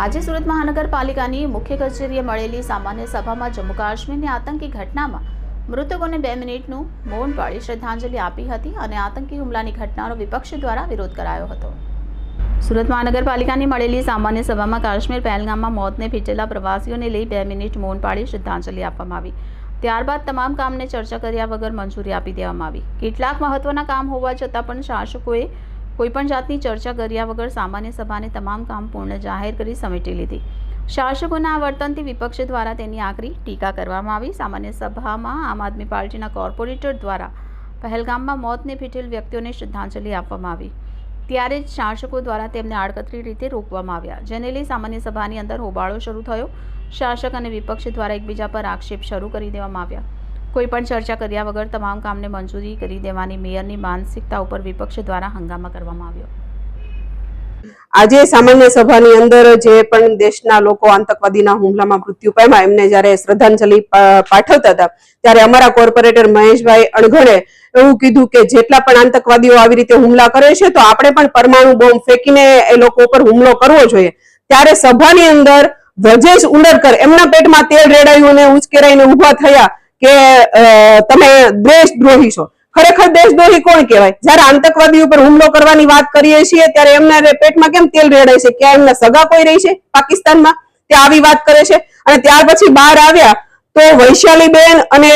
આજે સુરત મહાનગરપાલિકાની મુખ્ય કચેરીએ મળેલી સામાન્ય સભામાં જમ્મુ કાશ્મીરની આતંકી ઘટનામાં મૃતકોને બે મિનિટનું મૌન પાળી શ્રદ્ધાંજલિ આપી હતી અને આતંકી હુમલાની ઘટનાનો વિપક્ષ દ્વારા વિરોધ કરાયો હતો. સુરત મહાનગરપાલિકાની મળેલી સામાન્ય સભામાં કાશ્મીર પહેલગામમાં મોતને ભીટેલા પ્રવાસીઓને લઈ બે મિનિટ મૌન પાળી શ્રદ્ધાંજલિ આપવામાં આવી. ત્યારબાદ તમામ કામને ચર્ચા કર્યા વગર મંજૂરી આપી દેવામાં આવી. કેટલાક મહત્વના કામ હોવા છતાં પણ શાસકોએ કોઈપણ જાતની ચર્ચા કર્યા વગર સામાન્ય સભાને તમામ કામ પૂર્ણ જાહેર કરી સમેટી લીધી. શાસકોના આ વર્તનથી વિપક્ષ દ્વારા તેની આકરી ટીકા કરવામાં આવી. સામાન્ય સભામાં આમ આદમી પાર્ટીના કોર્પોરેટર દ્વારા પહેલગામમાં મોતને ભીટેલ વ્યક્તિઓને શ્રદ્ધાંજલિ આપવામાં આવી. ત્યારે જ શાસકો દ્વારા તેમને આડકતરી રીતે રોકવામાં આવ્યા. જેને લઈ સામાન્ય સભાની અંદર હોબાળો શરૂ થયો. શાસક અને વિપક્ષ દ્વારા એકબીજા પર આક્ષેપ શરૂ કરી દેવામાં આવ્યા. કોઈ પણ ચર્ચા કર્યા વગર તમામ કામને મંજૂરી કરી દેવાની મેયરની માનસિકતા ઉપર વિપક્ષ દ્વારા હંગામા કરવામાં આવ્યો. આજે સામાન્ય સભાની અંદર જે પણ દેશના લોકો આતંકવાદીના હુમલામાં મૃત્યુ પામ્યા, એમને જ્યારે શ્રદ્ધાંજલિ પાઠવતા હતા, ત્યારે અમારા કોર્પોરેટર મહેશભાઈ અણઘડે એવું કીધું કે જેટલા પણ આતંકવાદીઓ આવી રીતે હુમલા કરે છે, તો આપણે પણ પરમાણુ બોમ્બ ફેંકીને એ લોકો ઉપર હુમલો કરવો જોઈએ. ત્યારે સભાની અંદર વ્રજેશ ઉંડરકર એમના પેટમાં તેલ રેડાયું અને ઉચકેરાઈને ઊભા થયા. કે તમે દેશદ્રોહી છો. ખરેખર દેશદ્રોહી કોણ કહેવાય? જ્યારે આતંકવાદી ઉપર હુમલો કરવાની વાત કરીએ છીએ, ત્યારે એમના પેટમાં કેમ તેલ રેડાય છે? ક્યાં એમના સગા કોઈ રહી છે પાકિસ્તાનમાં? તે આવી વાત કરે છે. અને ત્યાર પછી બહાર આવ્યા તો વૈશાલીબેન અને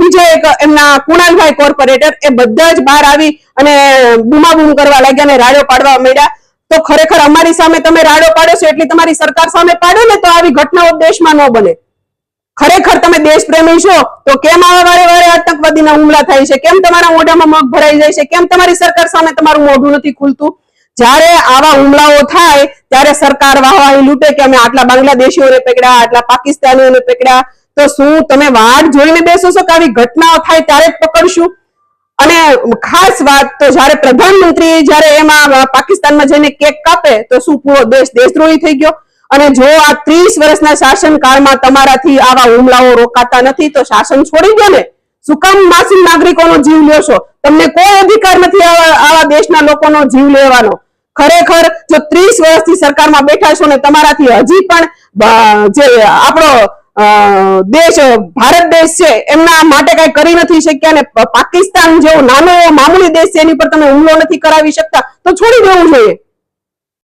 બીજો એક એમના કુણાલભાઈ કોર્પોરેટર એ બધા જ બહાર આવી અને બૂમાબૂમ કરવા લાગ્યા અને રાડો પાડવા માંડ્યા. તો ખરેખર અમારી સામે તમે રાડો પાડો છો, એટલી તમારી સરકાર સામે પાડો ને તો આવી ઘટનાઓ દેશમાં ન બને. ખરેખર તમે દેશ પ્રેમી છો, તો કેમ આવા વારે વારે આતંકવાદીના હુમલા થાય છે? કેમ તમારા મોઢામાં મગ ભરાઈ જાય છે? કેમ તમારી સરકાર સામે તમારું મોઢું નથી ખુલતું? જ્યારે આવા હુમલાઓ થાય, ત્યારે સરકાર વાહવાહી લૂંટે કે અમે આટલા બાંગ્લાદેશીઓને પકડ્યા, આટલા પાકિસ્તાનીઓને પકડ્યા? તો શું તમે વાડ જોઈને બેસો છો કે આવી ઘટનાઓ થાય ત્યારે જ પકડશું? અને ખાસ વાત તો જ્યારે પ્રધાનમંત્રી જ્યારે એમાં પાકિસ્તાનમાં જઈને કેક કાપે, તો શું પૂરો દેશ દેશદ્રોહી થઈ ગયો? અને જો આ ત્રીસ વર્ષના શાસનકાળમાં તમારાથી આવા હુમલાઓ રોકાતા નથી, તો શાસન છોડી દો ને. શું કામ માસૂમ નાગરિકોનો જીવ લેશો. તમને કોઈ અધિકાર નથી આવા દેશના લોકોનો જીવ લેવાનો. ખરેખર જો ત્રીસ વર્ષથી સરકારમાં બેઠા છો ને, તમારાથી હજી પણ જે આપણો દેશ ભારત દેશ છે, એમના માટે કઈ કરી નથી શક્યા ને પાકિસ્તાન જેવો નાનો મામૂલી દેશ છે, એની પર તમે હુમલો નથી કરાવી શકતા, તો છોડી દેવું જોઈએ.